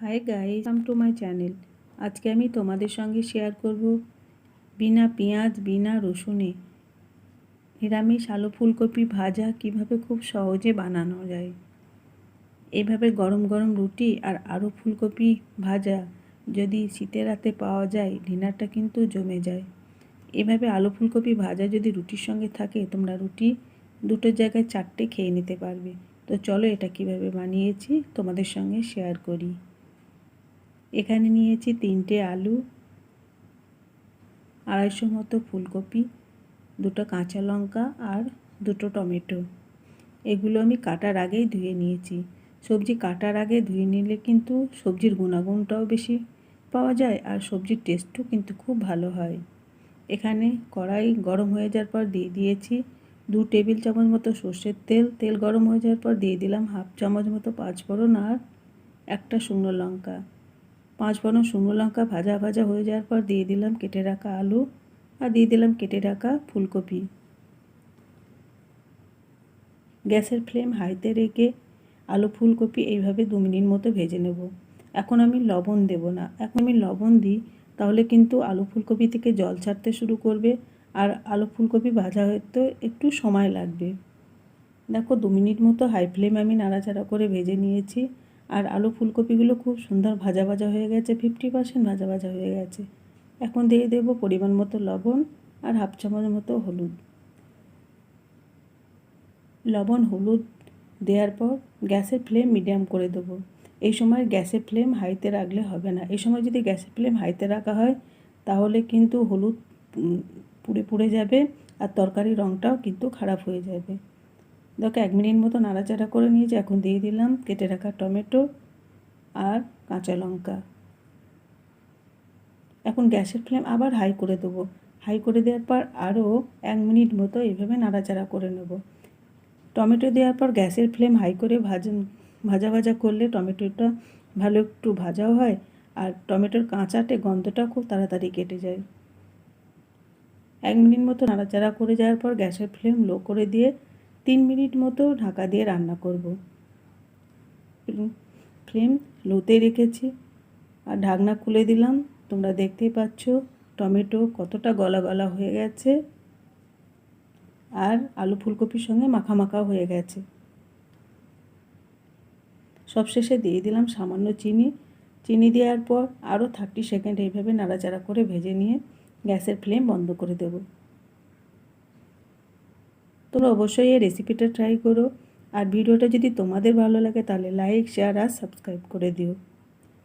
Hi guys come to my channel আজকে আমি তোমাদের সঙ্গে শেয়ার করব বিনা পেঁয়াজ, বিনা রসুনে নিরামিষ আলু ফুলকপি ভাজা কীভাবে খুব সহজে বানানো যায়। এভাবে গরম গরম রুটি আর আলু ফুলকপি ভাজা যদি শীতের রাতে পাওয়া যায়, ডিনারটা কিন্তু জমে যায়। এভাবে আলু ফুলকপি ভাজা যদি রুটির সঙ্গে থাকে, তোমরা রুটি দুটোর জায়গায় চারটে খেয়ে নিতে পারবে। তো চলো এটা কীভাবে বানিয়েছি তোমাদের সঙ্গে শেয়ার করি। এখানে নিয়েছি তিনটে আলু, আড়াইশো মতো ফুলকপি, দুটো কাঁচা লঙ্কা আর দুটো টমেটো। এগুলো আমি কাটার আগেই ধুয়ে নিয়েছি। সবজি কাটার আগে ধুয়ে নিলে কিন্তু সবজির গুণাগুণটাও বেশি পাওয়া যায় আর সবজির টেস্টও কিন্তু খুব ভালো হয়। এখানে কড়াই গরম হয়ে যাওয়ার পর দিয়ে দিয়েছি দু টেবিল চামচ মতো সর্ষের তেল। তেল গরম হয়ে যাওয়ার পর দিয়ে দিলাম হাফ চামচ মতো পাঁচফোড়ন আর একটা শুকনো লঙ্কা। পাঁচ ফোড়ন শুকনো লঙ্কা ভাজা ভাজা হয়ে যাওয়ার পর দিয়ে দিলাম কেটে রাখা আলু আর দিয়ে দিলাম কেটে রাখা ফুলকপি। গ্যাসের ফ্লেম হাইতে রেখে আলু ফুলকপি এইভাবে দু মিনিট মতো ভেজে নেব। এখন আমি লবণ দেব না। এখন আমি লবণ দিই, তাহলে কিন্তু আলু ফুলকপি থেকে জল ছাড়তে শুরু করবে আর আলু ফুলকপি ভাজা হতে একটু সময় লাগবে। দেখো দু মিনিট মতো হাই ফ্লেমে আমি নাড়াচাড়া করে ভেজে নিয়েছি। আর আলু ফুলকপিগুলো খুব সুন্দর ভাজা ভাজা হয়ে গেছে ফিফটি পার্সেন্ট ভাজা ভাজা হয়ে গেছে। এখন দিয়ে দেবো পরিমাণ মতো লবণ আর হাফ চামচ মতো হলুদ। লবণ হলুদ দেওয়ার পর গ্যাসের ফ্লেম মিডিয়াম করে দেবো। এই সময় গ্যাসের ফ্লেম হাইতে রাখলে হবে না। এই সময় যদি গ্যাসের ফ্লেম হাইতে রাখা হয়, তাহলে কিন্তু হলুদ পুড়ে পুড়ে যাবে আর তরকারির রঙটাও কিন্তু খারাপ হয়ে যাবে। দেখো এক মিনিট মতো নাড়াচাড়া করে নিয়েছি এখন দিয়ে দিলাম, কেটে রাখা টমেটো আর কাঁচা লঙ্কা। এখন গ্যাসের ফ্লেম আবার হাই করে দেবো। হাই করে দেওয়ার পর আরও এক মিনিট মতো এইভাবে নাড়াচাড়া করে নেব। টমেটো দেওয়ার পর গ্যাসের ফ্লেম হাই করে ভাজা ভাজা ভাজা করলে টমেটোটা ভালো একটু ভাজাও হয় আর টমেটোর কাঁচাটে গন্ধটা খুব তাড়াতাড়ি কেটে যায়। এক মিনিট মতো নাড়াচাড়া করে যাওয়ার পর গ্যাসের ফ্লেম লো করে দিয়ে মিনিট মতো ঢাকা দিয়ে রান্না করব। ফ্লেম লোতে রেখেছি। আর ঢাকনা খুলে দিলাম। তোমরা দেখতেই পাচ্ছ টমেটো কতটা গলা গলা হয়ে গেছে। আর আলু ফুলকপির সঙ্গে মাখা মাখা হয়ে গেছে। সবশেষে দিয়ে দিলাম সামান্য চিনি। চিনি দেওয়ার পর আরও থার্টি সেকেন্ড এইভাবে নাড়াচাড়া করে ভেজে নিয়ে গ্যাসের ফ্লেম বন্ধ করে দেবো। তোমরা অবশ্যই এই রেসিপিটা ট্রাই করো। আর ভিডিওটা যদি তোমাদের ভালো লাগে, তাহলে লাইক শেয়ার আর সাবস্ক্রাইব করে দিও।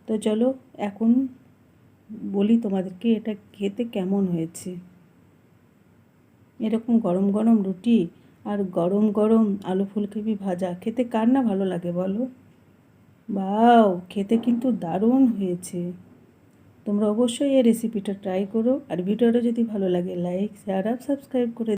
তো চলো, এখন বলি তোমাদেরকে এটা খেতে কেমন হয়েছে। এরকম গরম গরম রুটি আর গরম গরম আলু ফুলকপি ভাজা, খেতে কার না ভালো লাগে বলো? বাও খেতে কিন্তু দারুণ হয়েছে। তোমরা অবশ্যই এই রেসিপিটা ট্রাই করো। আর ভিডিওটা যদি ভালো লাগে লাইক শেয়ার আর সাবস্ক্রাইব করে